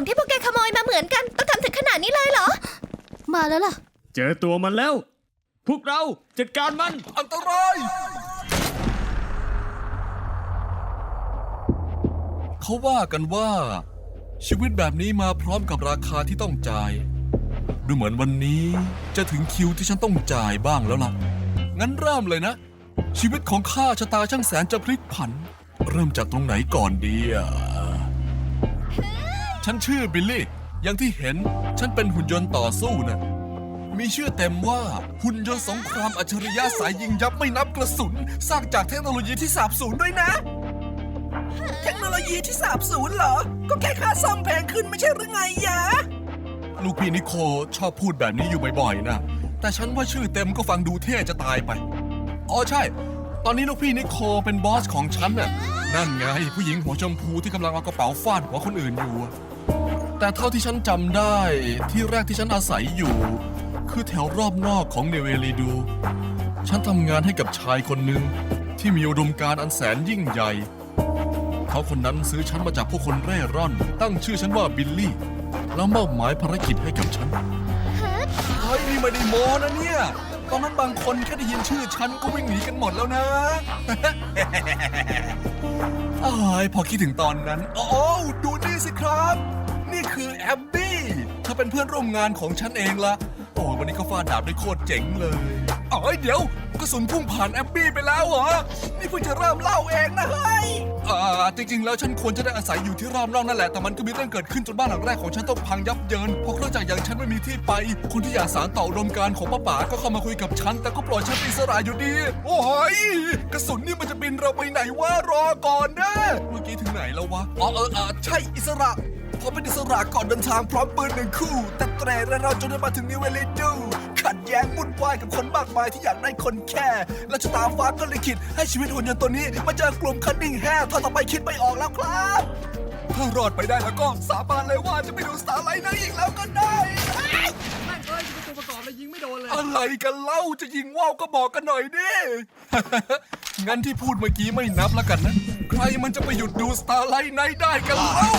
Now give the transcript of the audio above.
ของที่พวกแกขโมยมาเหมือนกัน ต้องทำถึงขนาดนี้เลยเหรอ มาแล้วล่ะ เจอตัวมันแล้ว พวกเราจัดการมัน อันตราย เขาว่ากันว่า ชีวิตแบบนี้มาพร้อมกับราคาที่ต้องจ่าย ดูเหมือนวันนี้จะถึงคิวที่ฉันต้องจ่ายบ้างแล้วล่ะ งั้นเริ่มเลยนะ ชีวิตของข้าชะตาช่างแสนจะพลิกผัน เริ่มจากตรงไหนก่อนดีอะ ฉันชื่อบิลลี่ อย่างที่เห็นฉันเป็นหุ่นยนต์ต่อสู้นะ มีชื่อเต็มว่าหุ่นยนต์สงครามอัจฉริยะสายยิงยับไม่นับกระสุน สร้างจากเทคโนโลยีที่สาบสูญด้วยนะ เทคโนโลยีที่สาบสูญเหรอ ก็แค่ค่าซ่อมแพงขึ้นไม่ใช่หรือไงยะ ลูกพี่นิโคชอบพูดแบบนี้อยู่บ่อยๆนะ แต่ฉันว่าชื่อเต็มก็ฟังดูเท่จะตายไป อ๋อใช่ ตอนนี้ลูกพี่นิโคเป็นบอสของฉันน่ะ นั่นไงผู้หญิงหัวชมพูที่กำลังเอากระเป๋าฟาดหัวคนอื่นอยู่อะ แต่เท่าที่ฉันจำได้ที่แรกที่ฉันอาศัยอยู่ คือแถวรอบนอกของเนเวลีดู ฉันทำงานให้กับชายคนหนึ่งที่มีอุดมการอันแสนยิ่งใหญ่ เขาคนนั้นซื้อฉันมาจากพวกคนเร่ร่อน ตั้งชื่อฉันว่าบิลลี่ แล้วมอบหมายภารกิจให้กับฉันเฮ้ยนี่ไม่ได้โมนะเนี่ย ตอนนั้นบางคนแค่ได้ยินชื่อฉันก็วิ่งหนีกันหมดแล้วนะอ้ายพอคิดถึงตอนนั้น โอ้ดูนี่สิครับ นี่คือแอบบี้เธอเป็นเพื่อนร่วมงานของฉันเองละโอ้ยวันนี้เขาฟาดดาบได้โคตรเจ๋งเลยเอ้ยเดี๋ยวกระสุนพุ่งผ่านแอบบี้ไปแล้วเหรอ นี่เพิ่งจะเริ่มเล่าเองนะเฮ้ยอ่าจริง ๆ แล้วฉันควรจะได้อาศัยอยู่ที่รอบนอกนั่นแหละ แต่มันก็มีเรื่องเกิดขึ้นจนบ้านหลังแรกของฉันต้องพังยับเยิน เพราะเครื่องจักรอย่างฉันไม่มีที่ไป คนที่อยากสารต่ออุดมการณ์ของป้าป๋าก็เข้ามาคุยกับฉัน แต่ก็ปล่อยฉันเป็นอิสระอยู่ดี โอ้ยกระสุนนี่มันจะบินเราไปไหนวะรอก่อนนะ เมื่อกี้ถึงไหนแล้ววะ อ๋อเออเออใช่อิสระ พอเป็นอิสระก่อนเดินทางพร้อมปืนหนึ่งคู่ แต่แตรและเราจนได้มาถึงนิเวเลดูขัดแย้งวุ่นวายกับคนมากมายที่อยากได้คนแค่ และชะตาฟ้าก็เลยคิดให้ชีวิตหุ่นยนต์ตัวนี้มาเจอกลุ่มคันนิ่งแฮ่ถ้าต่อไปคิดไม่ออกแล้วครับ ถ้ารอดไปได้แล้วก็สาบานเลยว่าจะไปดูสตาร์ไลน์นั้นอีกแล้วก็ได้ แม่งเอ้ยจะเป็นตัวประกอบเลยยิงไม่โดนเลยอะไรกันเล่าจะยิงว่าวก็บอกกันหน่อยดิ งั้นที่พูดเมื่อกี้ไม่นับแล้วกันนะ ใครมันจะไปหยุดดูสตาร์ไลท์ไนท์ได้กันเล่า